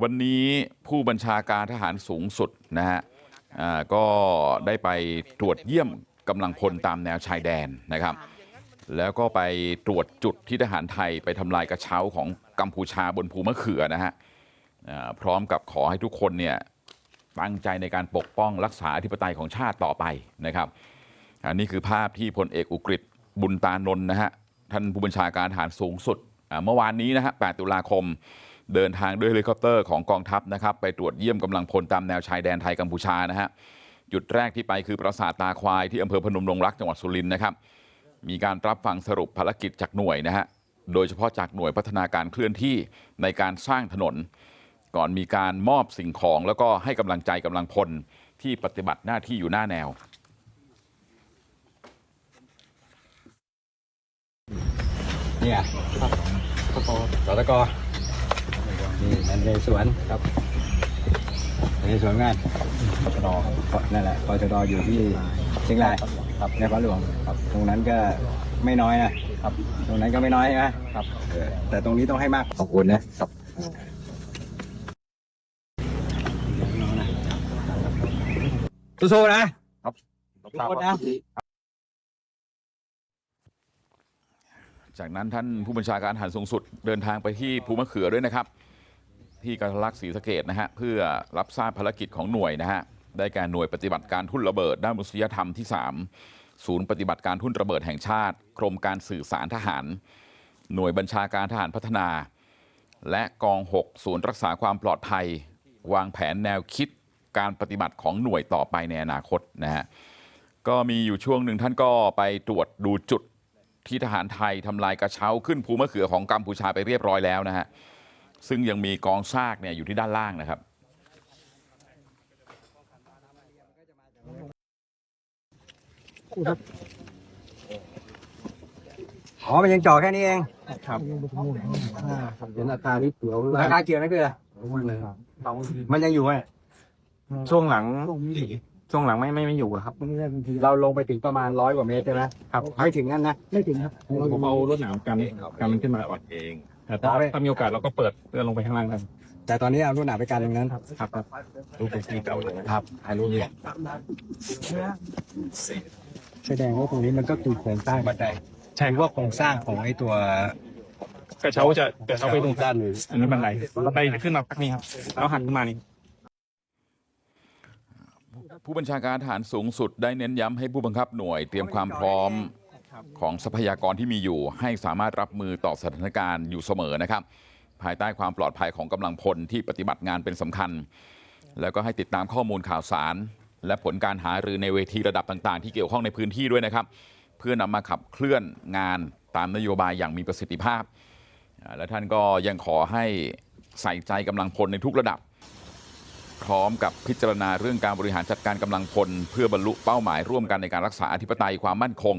วันนี้ผู้บัญชาการทหารสูงสุดนะฮะก็ได้ไปตรวจเยี่ยมกำลังพลตามแนวชายแดนนะครับแล้วก็ไปตรวจจุดที่ทหารไทยไปทำลายกระเช้าของกัมพูชาบนภูมะเขือนะฮะพร้อมกับขอให้ทุกคนเนี่ยตั้งใจในการปกป้องรักษาอธิปไตยของชาติต่อไปนะครับอันนี้คือภาพที่พลเอกอุกฤษบุญตานนท์นะฮะท่านผู้บัญชาการทหารสูงสุดเมื่อวานนี้นะฮะ 8 ตุลาคม เดินทางด้วยเฮลิคอปเตอร์ของกองทัพนะครับไปตรวจเยี่ยมกำลังพลตามแนวชายแดนไทยกัมพูชานะฮะจุดแรกที่ไปคือปราสาทตาควายที่อำเภอพนมดงรักจังหวัดสุรินทร์นะครับมีการรับฟังสรุปภารกิจจากหน่วยนะฮะโดยเฉพาะจากหน่วยพัฒนาการเคลื่อนที่ในการสร้างถนน ก่อนมีการมอบสิ่งของแล้วก็ให้กำลังใจกำลังพลที่ปฏิบัติหน้าที่อยู่หน้าแนวเนี่ยครับสตก นี่นันเรสวนครับนเรสวนงานปตนั่นแหละปตดอยู่ที่เชียงรายครับในพระหลวงครับ ตรงนั้นก็ไม่น้อยนะครับ ตรงนั้นก็ไม่น้อยใช่ไหมครับเออแต่ตรงนี้ต้องให้มากขอบคุณนะครับสู้ๆนะครับสู้ๆนะจากนั้นท่านผู้บัญชาการทหารสูงสุดเดินทางไปที่ภูมะเขือด้วยนะครับ ที่กาลักษ์ศรีสะเกดนะฮะเพื่อรับทราบภารกิจของหน่วยนะฮะได้แก่หน่วยปฏิบัติการทุ่นระเบิดด้านมนุษยธรรมที่ 3 ศูนย์ปฏิบัติการทุ่นระเบิดแห่งชาติ กรมการสื่อสารทหาร หน่วยบัญชาการทหารพัฒนา และกอง 6 ศูนย์รักษาความปลอดภัย วางแผนแนวคิดการปฏิบัติของหน่วยต่อไปในอนาคตนะฮะก็มีอยู่ช่วงหนึ่งท่านก็ไปตรวจดูจุดที่ทหารไทยทำลายกระเช้าขึ้นภูมะเขือของกัมพูชาไปเรียบร้อยแล้วนะฮะ ซึ่งยังมีกองซากเนี่ยอยู่ที่ด้านล่างนะครับอ๋อมันยังจ่อแค่นี้เอง ครับเห็นอาการนี้เปลียวราคาเกี่ยวนั่นคืออะไรเลยมันยังอยู่ไหมช่วงหลัง ช่วงหลังไม่ไม่ไม่อยู่อะครับ เราลงไปถึงประมาณร้อยกว่าเมตรใช่ไหมครับไม่ถึงนั่นนะ ไม่ถึงครับ ผมเอารถหนามกันกันมันขึ้นมาก่อนเอง แต่ถ้าถ้ามีโอกาสเราก็เปิดเพื่อลงไปข้างล่างได้แต่ตอนนี้เอารุ่นหนาไปการตรงนั้นครับครับรูปเป็นสีเก่าเลยครับถ่ายรูปเนี่ยแสดงว่าตรงนี้มันก็คือโครงสร้างบันไดใช่ว่าโครงสร้างของไอ้ตัวกระเช้าจะกระเช้าไปตรงด้านเลยอันนี้บันไดบันไดจะขึ้นมาพักนี้ครับแล้วหันขึ้นมานี่ผู้บัญชาการทหารสูงสุดได้เน้นย้ำให้ผู้บังคับหน่วยเตรียมความพร้อม ของทรัพยากรที่มีอยู่ให้สามารถรับมือต่อสถานการณ์อยู่เสมอนะครับภายใต้ความปลอดภัยของกำลังพลที่ปฏิบัติงานเป็นสำคัญ แล้วก็ให้ติดตามข้อมูลข่าวสาร และผลการหารือในเวทีระดับต่าง ๆ ที่เกี่ยวข้องในพื้นที่ด้วยนะครับ เพื่อนำมาขับเคลื่อนงานตามนโยบายอย่างมีประสิทธิภาพ และท่านก็ยังขอให้ใส่ใจกำลังพลในทุกระดับ พร้อมกับพิจารณาเรื่องการบริหารจัดการกำลังพล เพื่อบรรลุเป้าหมายร่วมกันในการรักษาอธิปไตยความมั่นคง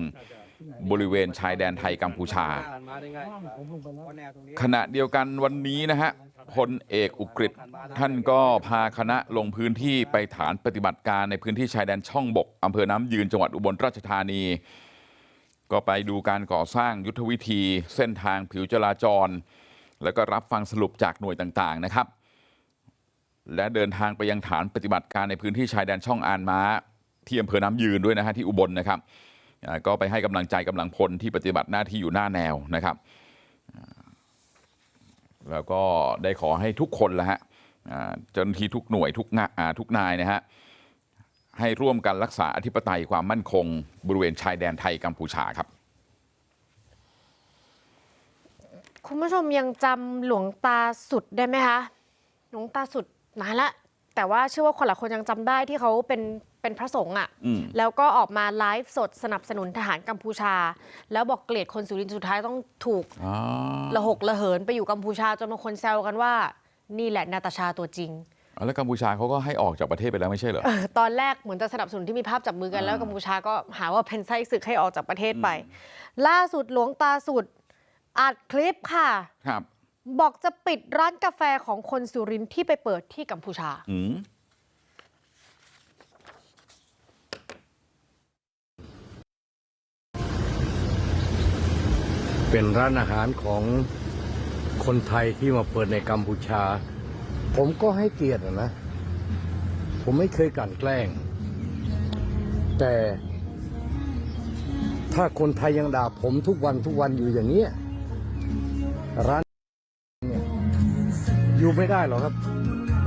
บริเวณชายแดนไทยกัมพูชาขณะเดียวกันวันนี้นะฮะพลเอกอุกฤษท่านก็พาคณะลงพื้นที่ไปฐานปฏิบัติการในพื้นที่ชายแดนช่องบกอำเภอน้ำยืนจังหวัดอุบลราชธานี ก็ไปดูการก่อสร้างยุทธวิธีเส้นทางผิวจราจร แล้วก็รับฟังสรุปจากหน่วยต่างๆนะครับ และเดินทางไปยังฐานปฏิบัติการในพื้นที่ชายแดนช่องอานม้าที่อำเภอน้ำยืนด้วยนะฮะที่อุบลนะครับ ก็ไปให้กำลังใจกำลังพลที่ปฏิบัติหน้าที่อยู่หน้าแนวนะครับแล้วก็ได้ขอให้ทุกคนละฮะเจ้าหน้าที่ทุกหน่วยทุกงาอ่าทุกนายนะฮะให้ร่วมกันรักษาอธิปไตยความมั่นคง บริเวณชายแดนไทยกัมพูชาครับ คุณผู้ชมยังจำหลวงตาสุดได้ไหมคะ หลวงตาสุดนานละ แต่ว่าเชื่อว่าคนหลายคนยังจำได้ที่เขาเป็น เป็นพระสงฆ์อะอืมแล้วก็ออกมาไลฟ์สดสนับสนุนทหารกัมพูชา แล้วบอกเกลียดคนสุรินทร์สุดท้ายต้องถูกอ๋อระหกระเหินไปอยู่กัมพูชาจนบางคนแซวกันว่า นี่แหละนาตาชาตัวจริงเอาแล้วกัมพูชาเขาก็ให้ออกจากประเทศไปแล้วไม่ใช่เหรอเออตอนแรกเหมือนจะสนับสนุนที่มีภาพจับมือกันอ่าแล้วกัมพูชาก็หาว่าเป็นไส้ศึกให้ออกจากประเทศไป ล่าสุดหลวงตาสุดอัดคลิปค่ะ ครับ บอกจะปิดร้านกาแฟของคนสุรินทร์ที่ไปเปิดที่กัมพูชา เป็นร้านอาหารของคนไทยที่มาเปิดในกัมพูชา ผมก็ให้เกียรตินะ ผมไม่เคยกั่นแกล้ง แต่ถ้าคนไทยยังด่าผมทุกวันทุกวันอยู่อย่างนี้ร้านเนี่ยอยู่ไม่ได้หรอกครับ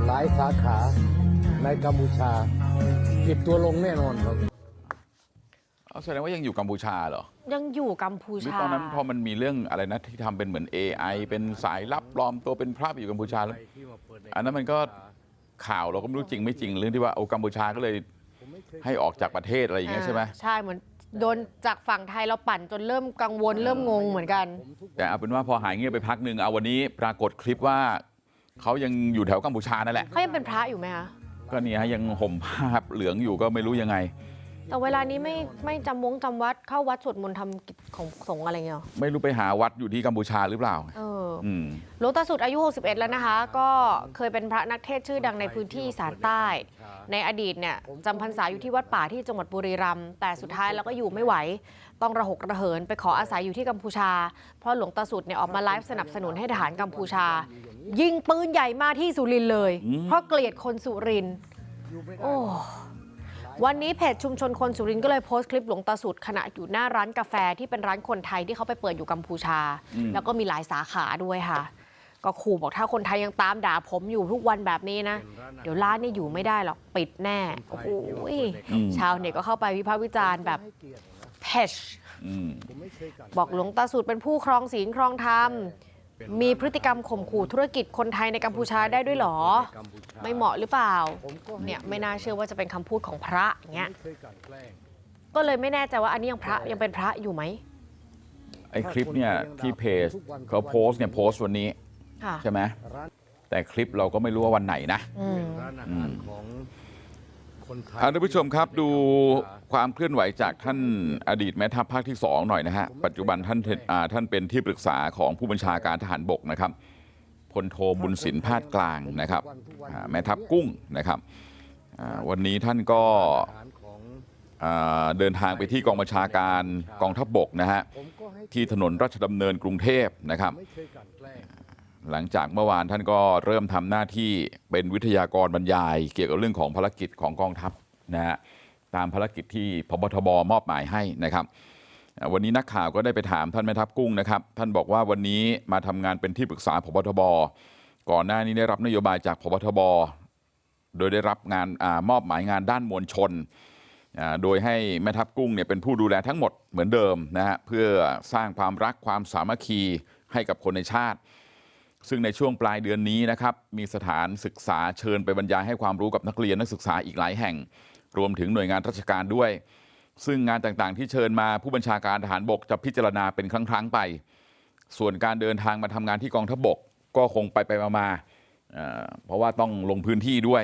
หลายสาขาในกัมพูชาปิดตัวลงแน่นอนครับ แสดงว่ายังอยู่กัมพูชาเหรอยังอยู่กัมพูหรือชาตอนนั้นพอมันมีเรื่องอะไรนะที่ทำเป็นเหมือน AI เป็นสายลับปลอมตัวเป็นพระไปอยู่กัมพูชาแล้วอันนั้นมันก็ข่าวเราก็ไม่รู้จริงไม่จริงเรื่องที่ว่าโอ้กัมพูชาก็เลยให้ออกจากประเทศอะไรอย่างเงี้ยใช่ไหมใช่เหมือนโดนจากฝั่งไทยเราปั่นจนเริ่มกังวลเริ่มงงเหมือนกัน แต่เอาเป็นว่าพอหายเงียบไปพักหนึ่งเอาวันนี้ปรากฏคลิปว่าเขายังอยู่แถวกัมพูชานั่นแหละเขายังเป็นพระอยู่ไหมคะก็เนี่ยฮะยังห่มผ้าเหลืองอยู่ก็ไม่รู้ยังไง แต่เวลานี้ไม่ไม่จำวงจำวัดเข้าวัดสวดมนต์ทำกิจของสงฆ์อะไรเงี้ยหรอไม่รู้ไปหาวัดอยู่ที่กัมพูชาหรือเปล่าเอออืมหลวงตาสุดอายุ 61 แล้วนะคะ ก็เคยเป็นพระนักเทศน์ชื่อดังในพื้นที่อีสานใต้ ในอดีตเนี่ยจำพรรษาอยู่ที่วัดป่าที่จังหวัดบุรีรัมย์แต่สุดท้ายแล้วก็อยู่ไม่ไหว ต้องระหกระเหินไปขออาศัยอยู่ที่กัมพูชา เพราะหลวงตาสุดเนี่ยออกมาไลฟ์สนับสนุนให้ทหารกัมพูชา ยิงปืนใหญ่มาที่สุรินทร์เลยอืมเพราะเกลียดคนสุรินทร์โอ้ วันนี้เพจชุมชนคนสุรินทร์ก็เลยโพสต์คลิปหลวงตาสุดขณะอยู่หน้าร้านกาแฟที่เป็นร้านคนไทยที่เขาไปเปิดอยู่กัมพูชา แล้วก็มีหลายสาขาด้วยค่ะ ก็ขู่บอกถ้าคนไทยยังตามด่าผมอยู่ทุกวันแบบนี้นะ เดี๋ยวร้านนี่อยู่ไม่ได้หรอกปิดแน่โอ้โหอืมชาวเน็ตก็เข้าไปวิพากษ์วิจารณ์แบบเพชอืมบอกหลวงตาสุดเป็นผู้ครองศีลครองธรรม มีพฤติกรรมข่มขู่ธุรกิจคนไทยในกัมพูชาได้ด้วยเหรอ ไม่เหมาะหรือเปล่า เนี่ยไม่น่าเชื่อว่าจะเป็นคำพูดของพระอย่างเงี้ยไม่เคยกลั่นแกล้งก็เลยไม่แน่ใจว่าอันนี้ยังพระยังเป็นพระอยู่ไหมไอ้คลิปเนี่ยที่เพจเขาโพสต์เนี่ยโพสต์วันนี้ค่ะใช่ไหมร้านแต่คลิปเราก็ไม่รู้ว่าวันไหนนะ ทยอ่าท่านผู้ชมครับดูความเคลื่อนไหวจากท่านอดีตแม่ทัพภาคที่สองหน่อยนะฮะปัจจุบันท่านเทอ่าท่านเป็นที่ปรึกษาของผู้บัญชาการทหารบกนะครับพลโทบุญสินพาดกลางนะครับอ่าแม่ทัพกุ้งนะครับอ่าวันนี้ท่านก็อาหารของอ่าเดินทางไปที่กองบัญชาการกองทัพบกนะฮะผมก็ให้ที่ถนนราชดำเนินกรุงเทพนะครับ หลังจากเมื่อวานท่านก็เริ่มทำหน้าที่เป็นวิทยากรบรรยายเกี่ยวกับเรื่องของภารกิจของกองทัพนะฮะตามภารกิจที่พบทบมอบหมายให้นะครับ วันนี้นักข่าวก็ได้ไปถามท่านแม่ทัพกุ้งนะครับ ท่านบอกว่าวันนี้มาทำงานเป็นที่ปรึกษาพบทบก่อนหน้านี้ได้รับนโยบายจากพบทบโดยได้รับงานอมอบหมายงานด้านมวลชน โดยให้แม่ทัพกุ้งเนี่ยเป็นผู้ดูแลทั้งหมดเหมือนเดิมนะฮะเพื่อสร้างความรักความสามัคคีให้กับคนในชาติ ซึ่งในช่วงปลายเดือนนี้นะครับมีสถานศึกษาเชิญไปบรรยายให้ความรู้กับนักเรียนนักศึกษาอีกหลายแห่งรวมถึงหน่วยงานราชการด้วย ซึ่งงานต่างๆที่เชิญมาผู้บัญชาการทหารบกจะพิจารณาเป็นครั้งๆไป ส่วนการเดินทางมาทำงานที่กองทัพบกก็คงไปไปมาๆเอ่อเพราะว่าต้องลงพื้นที่ด้วย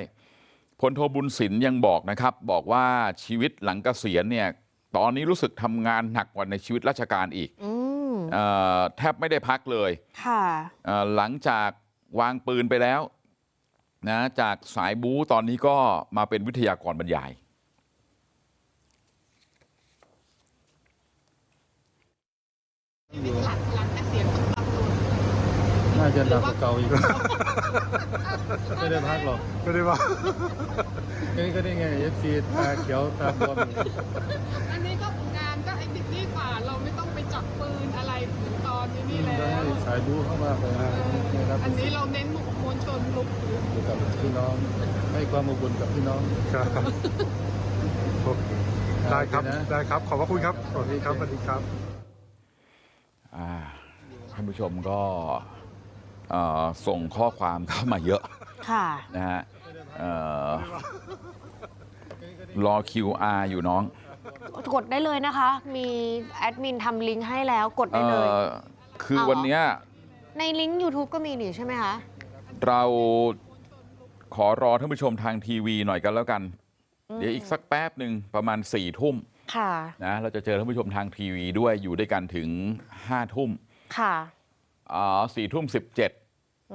พลโทบุญสินยังบอกนะครับบอกว่าชีวิตหลังเกษียณเนี่ยตอนนี้รู้สึกทำงานหนักกว่าในชีวิตราชการอีก แทบไม่ได้พักเลยค่ะเอ่อหลังจากวางปืนไปแล้วนะจากสายบู๊ตอนนี้ก็มาเป็นวิทยากรบรรยายน่าจะหนักกว่าเก่าอีกไม่ได้พักหรอกไม่ได้ว่านี่ก็ได้ไงเอฟซีตาเขียวตาบวมอยู่อันนี้ก็งานก็ไอ้ดิกนี่กว่าเราไม่ต้องไปจับปืนอะไรถึ งตอนนี้นี่แล้ได้วสายบู๊เข้ามาไปนี่ครับอันนี้เราเน้นมวลชนลุกอยู่กับพี่น้องให้ความอบอุ่นกับพี่น้อง ครับโอเคได้ครับโอเคนะได้ครับ ขอบพระคุณครับ สวัสดีครับ สวัสดีครับ อ่าท่านผู้ชมก็เอ่อส่งข้อความเข้ามาเยอะค่ะ นะฮะเอ่อรอ QR อยู่น้องกดได้เลยนะคะ มีแอดมินทำลิงก์ให้แล้วกดเอ่ได้เลยอคือเอาเหรอวันเนี้ยในลิงก์ YouTube ก็มีนี่ใช่ไหมคะเราขอรอท่านผู้ชมทางทีวีหน่อยกันแล้วกัน เดี๋ยวอีกสักแป๊บหนึ่งประมาณสี่ทุ่มค่ะนะเราจะเจอท่านผู้ชมทางทีวีด้วยอยู่ด้วยกันถึงห้าทุ่มค่ะอ๋อสี่ทุ่มสิบเจ็ด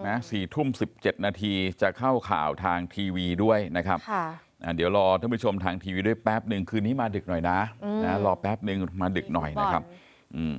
นะสี่ทุ่มสิบเจ็ดนาทีจะเข้าข่าวทางทีวีด้วยนะครับค่ะอะเดี๋ยวรอท่านผู้ชมทางทีวีด้วยแป๊บหนึ่งคืนนี้มาดึกหน่อยนะอืมนะรอแป๊บหนึ่งมาดึกหน่อยนะครับบอลอืม